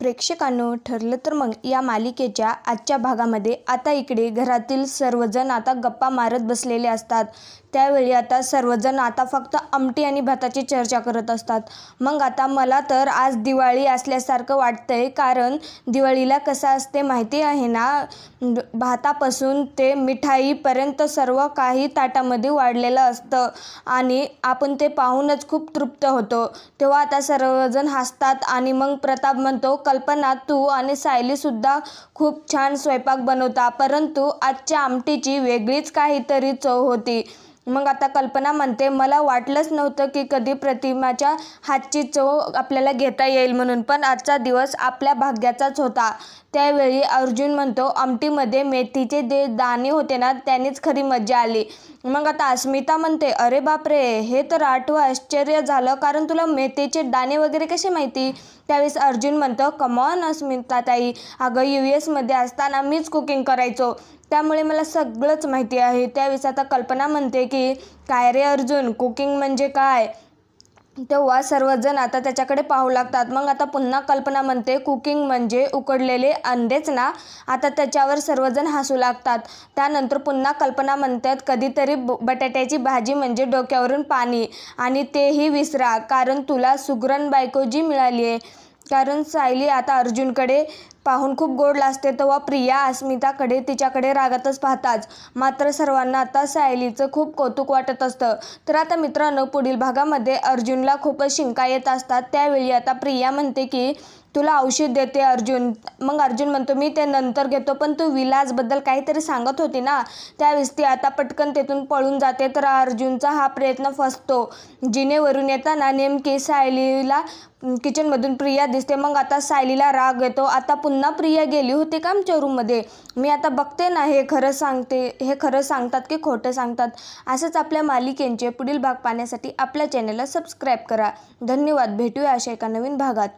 प्रेक्षकांनो ठरलं तर मग या मालिकेच्या आजच्या भागामध्ये. आता इकडे घरातील सर्वजण आता गप्पा मारत बसलेले असतात. त्यावेळी आता सर्वजण आता फक्त आमटी आणि भाताची चर्चा करत असतात. मग आता मला तर आज दिवाळी असल्यासारखं वाटतंय कारण दिवाळीला कसं असते माहिती आहे ना? भातापासून ते मिठाईपर्यंत सर्व काही ताटामध्ये वाढलेलं असतं आणि आपण ते पाहूनच खूप तृप्त होतो. तेव्हा आता सर्वजण हसतात आणि मग प्रताप म्हणतो कल्पना तू आणि सायलीसुद्धा खूप छान स्वयंपाक बनवता परंतु आजच्या आमटीची वेगळीच काहीतरी चव होती. मग आता कल्पना म्हणते मला वाटलंच नव्हतं की कधी प्रतिमाच्या हातची चव आपल्याला घेता येईल म्हणून पण आजचा दिवस आपल्या भाग्याचाच होता. त्यावेळी अर्जुन म्हणतो आमटीमध्ये मेथीचे जे दाणे होते ना त्यांनीच खरी मजा आली. मग आता अस्मिता म्हणते अरे बापरे हे तर आठवं आश्चर्य झालं कारण तुला मेथीचे दाणे वगैरे कसे माहिती? त्यावेळेस अर्जुन म्हणतं कमॉन अस्मिता ताई. अगं यू एसमध्ये असताना मीच कुकिंग करायचो. त्यामुळे मला सगळंच माहिती आहे. त्यावेळेस आता कल्पना म्हणते की काय रे अर्जुन कुकिंग म्हणजे काय? तेव्हा सर्वजण आता त्याच्याकडे पाहू लागतात. मग आता पुन्हा कल्पना म्हणते कुकिंग म्हणजे उकडलेले अंडेच ना? आता त्याच्यावर सर्वजण हसू लागतात. त्यानंतर पुन्हा कल्पना म्हणतात कधीतरी ब बटाट्याची भाजी म्हणजे डोक्यावरून पाणी आणि तेही विसरा कारण तुला सुगरण बायकोजी मिळाली आहे कारण सायली आता अर्जुनकडे पाहून खूप गोड लाजते. तेव्हा प्रिया अस्मिताकडे तिच्याकडे रागातच पाहताच मात्र सर्वांना आता सायलीचं खूप कौतुक वाटत असतं. तर आता मित्रांनो पुढील भागामध्ये अर्जुनला खूपच शिंका येत असतात. त्यावेळी आता प्रिया म्हणते की तुला औषध देते अर्जुन. मग अर्जुन म्हणतो मी ते नंतर घेतो. पण तू विलासबद्दल काहीतरी सांगत होती ना? त्यावेळेस ती आता पटकन तेथून पळून जाते. तर अर्जुनचा हा प्रयत्न फसतो. जिनेवरून येताना नेमकी सायलीला किचनमधून प्रिया दिसते. मग आता सायलीला राग येतो. आता पुन्हा प्रिया गेली होती का आमच्या रूममध्ये? मी आता बघते ना हे खरं सांगते हे खरं सांगतात की खोटं सांगतात? असंच आपल्या मालिकेंचे पुढील भाग पाहण्यासाठी आपल्या चॅनलला सबस्क्राईब करा. धन्यवाद. भेटूया अशा एका नवीन भागात.